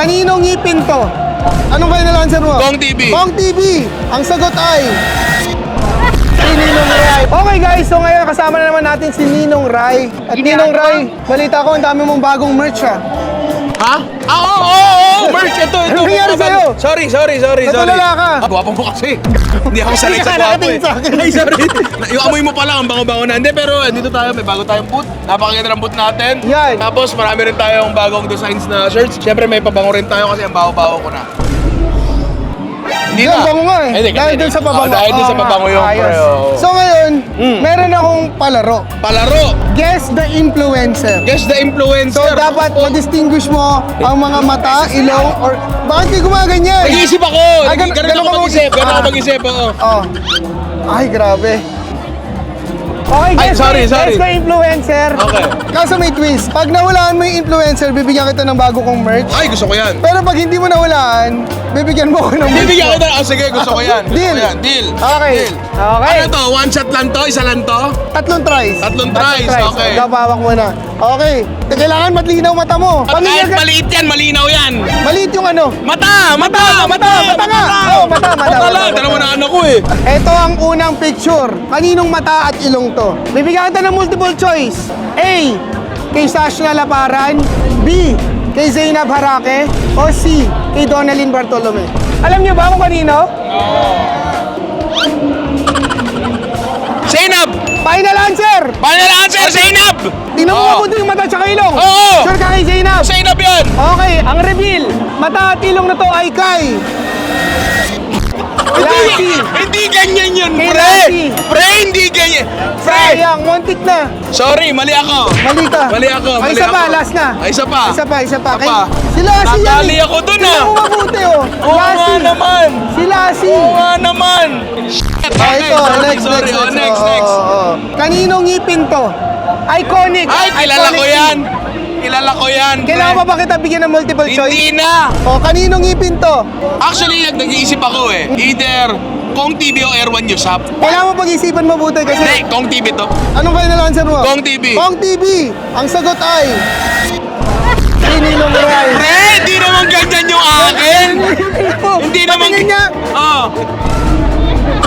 Kaninong ngipin to? Anong final answer mo? Kong TV. Kong TV. Ang sagot ay... Si Ninong Rai. Okay guys, so ngayon kasama na naman natin si Ninong Rai. At Ninong Rai, balita ko ang dami mong bagong merch ah. Ha? Ah, oo, oo, oo, merch, ito, ito. Ano nangyari sa'yo? Sorry, sorry, sorry, sorry. Natulala ka. Ah, gwapo mo kasi. Hindi ako sanay sa ka gwapo nakatingin eh. sa akin. Ay, sorry. yung amoy mo pala, ang bango-bango na. Hindi, pero andito tayo, may bago tayong boot. Napakaganda ng boot natin. Yan. Tapos marami rin tayong bagong designs na shirts. Siyempre, may pabango rin tayo kasi ang bago-bago ko na. Hindi Yan, bango eh. Hindi, dahil hindi. dun sa pabango. Oo, dahil dun sa Oo pabango yung ayos. pre, oo. So ngayon, Mm. meron akong palaro. Palaro. Guess the influencer. Guess the So influencer. dapat ma-distinguish mo ang mga mata, ilong, or... Bakit kayo gumaganyan? Nag-iisip ako. Ah, gan- Ganun ganun ako ka mag-isip. Ganun ako Ah. mag-isip. oo. Oh. Ay, grabe. Okay, Ay, guess sorry, ko, sorry. guess ko influencer. Okay. Kaso may twist. Pag nawalaan mo yung influencer, bibigyan kita ng bago kong merch. Ay, gusto ko yan. Pero pag hindi mo nawalaan, bibigyan mo ako ng merch. Bibigyan mo. kita. Oh, sige, gusto ko yan. Gusto Deal. ko yan. Deal. Okay. Deal. Okay. Ano to? One shot lang to? Isa lang to? Tatlong tries. Tatlong tries, okay. Gabawak mo na. Okay. Kailangan matlinaw mata mo. At Pamilya kahit ka- maliit yan, malinaw yan. Maliit yung ano. Mata! Mata! Mata! mata nga. Oo, mata, mata, Mata mata, lang. mata. Dalawa na anak ko eh. Ito ang unang picture. Kaninong mata at ilong to? Bibigyan kita ng multiple choice. A. Kay Sashna Laparan. B. Kay Zainab Harake. O C. Kay Donalyn Bartolome. Alam niyo ba kung kanino? Zainab! Final answer! Final answer, Zainab! Tingnan mo Oo. mabuti yung mata tsaka ilong. Oo. Sure ka kay Zainab? Zainab yan! Okay, ang reveal. Mata at ilong na to ay kay... Hindi ganyan yun, Kay pre! Lassie. Pre, hindi ganyan! Pre! Sayang, muntik na. Sorry, mali ako. Mali ka. Mali ako, Ay, mali isa pa, ako. last na. Ay, isa pa. Isa pa, isa pa. Isa pa. Kay, si Lassie yan Nadali eh. ako dun, ah. mo mabuti oh. Oo nga naman! Si Lassie. Oo nga naman! Shit! Ah, Okay, ito, sorry, next, sorry. next, Oh, next. Oo, next. oo, oo. Kaninong ngipin to? Iconic. Ay, kilala Iconic ko yan! Kilala ko yan, pre. Kailangan pa ba kita bigyan ng multiple choice? Hindi na! O, kaninong ngipin to? Actually, nag- nag-iisip ako eh. Either Kong TV o Air One Yusap. Kailangan mo pag-isipan mabuti kasi... Hindi, Kong TV to. Anong final answer mo? Kong TV. Kong TV. Ang sagot ay... Ninong Rai. Pre, hindi naman ganyan yung akin! Hindi naman... Patingin niya. Oh.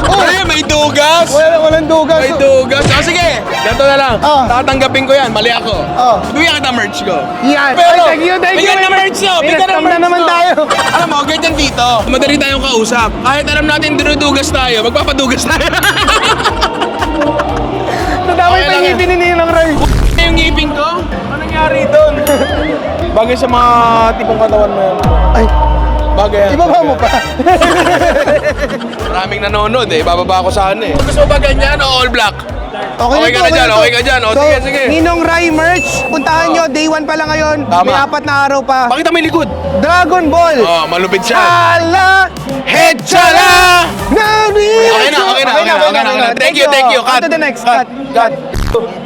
Oh, Pre, may dugas! wala, walang dugas. May dugas. Oh, sige. Ganito na lang. Ah. Tatanggapin ko yan. Mali ako. Oh. Bigyan kita merch ko. Yan. Pero, Ay, thank you, thank you. bigyan na merch nyo. Bigyan na Pinastam na merch naman tayo. Alam mo, ganyan dito. Madali tayong kausap. Kahit alam natin dinudugas tayo, magpapadugas tayo. Nadamay Okay pa yung ngipin ni Ninong Rai. yung ngipin ko? Ano nangyari doon? Bagay sa mga tipong katawan mo yan. Ay, Bagay yan. ibaba mo pa. Maraming nanonood eh. Bababa ko saan eh. Gusto ba ganyan o all black? Okay na ka to, na dyan, to. okay ka dyan. O, So, sige, sige. Ninong Rai merch, puntahan Oh. nyo, day 1 pa lang ngayon. Tama. May apat na araw pa. Pakita mo yung likod. Dragon Ball. Oh, malupit siya. Ala! Head chala! Nari! Okay na, okay na, okay na, okay na, okay na. Thank you, thank you. On Cut. to the next. Cut. Cut. Cut.